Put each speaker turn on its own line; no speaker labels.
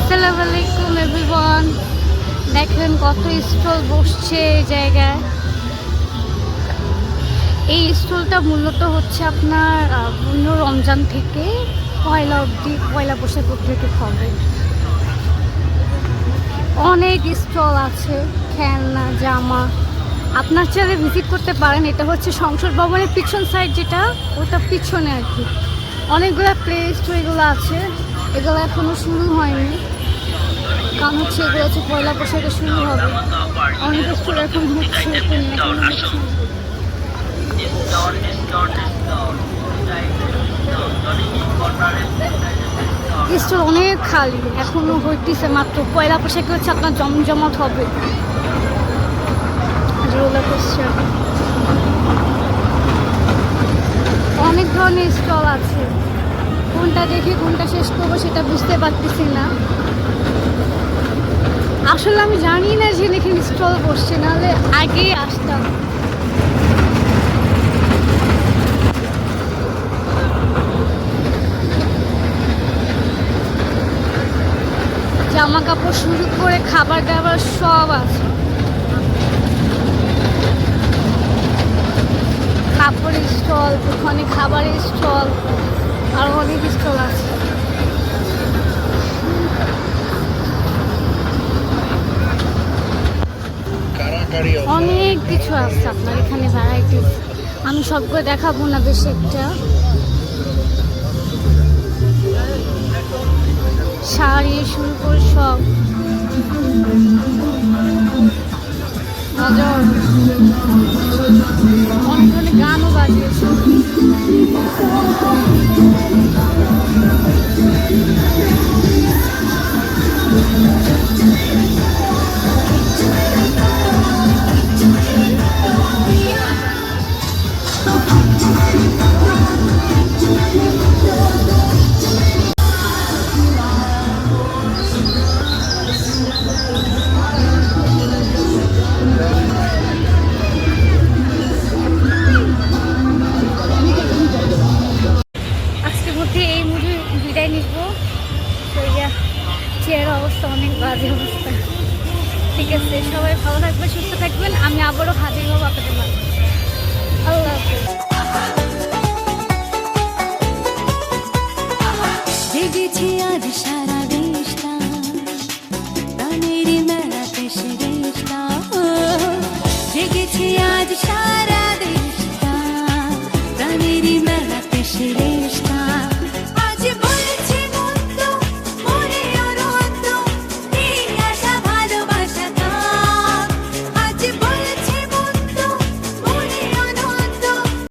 আসসালামু আলাইকুম এভরিওয়ান দেখেন কত স্টল বসছে এই জায়গায়। এই স্টলটা মূলত হচ্ছে আপনার পূর্ণ রমজান থেকে পয়লা অবধি, পয়লা বৈশাখ থেকে হবে। অনেক স্টল আছে, খেলনা, জামা। আপনার চাইলে ভিজিট করতে পারেন, এটা হচ্ছে সংসদ ভবনের পিছন সাইড যেটা, ওটা পিছনে আর কি। অনেকগুলো প্লে স্টোর এগুলো আছে। এগুলো এখনও শুরু হয়নি। কারণ হচ্ছে এগুলো হচ্ছে পয়লা বৈশাখে শুরু হবে। অনেক স্টোর এখন হচ্ছে অনেক খালি, এখনও হইতেছে মাত্র পয়লা বৈশাখে হচ্ছে আপনার জমজমাট হবে। অনেক ধরনের স্টল আছে। কোনটা দেখে কোনটা শেষ করব সেটা বুঝতে পারতেছি না। আসলে আমি জানি না যে এখানে স্টল বসছে নাহলে আগেই আসতাম। জামা কাপড় শুরু করে খাবার দাবার সব আছে। কাপড়ের স্টল ওখানে খাবারের স্টল আর অনেক স্টল আছে। অনেক কিছু আছে আপনার এখানে ভ্যারাইটিস আমি সবগুলো দেখাবো না বেশ একটা শাড়ি শুরু করে সব। নজর অনেক গানও বাজিয়েছে। বিদায় নিব। তো অবস্থা অনেক বাজে অবস্থা। ঠিক আছে, সবাই ভালো থাকবে সুস্থ থাকবেন। আমি আবারও হাজির হব আপনাদের মাঝে। আল্লাহ জেগেছি আজ সারা দেশটা।
তানেরই মেলাতে সে দেশটা জেগেছি আজ সারা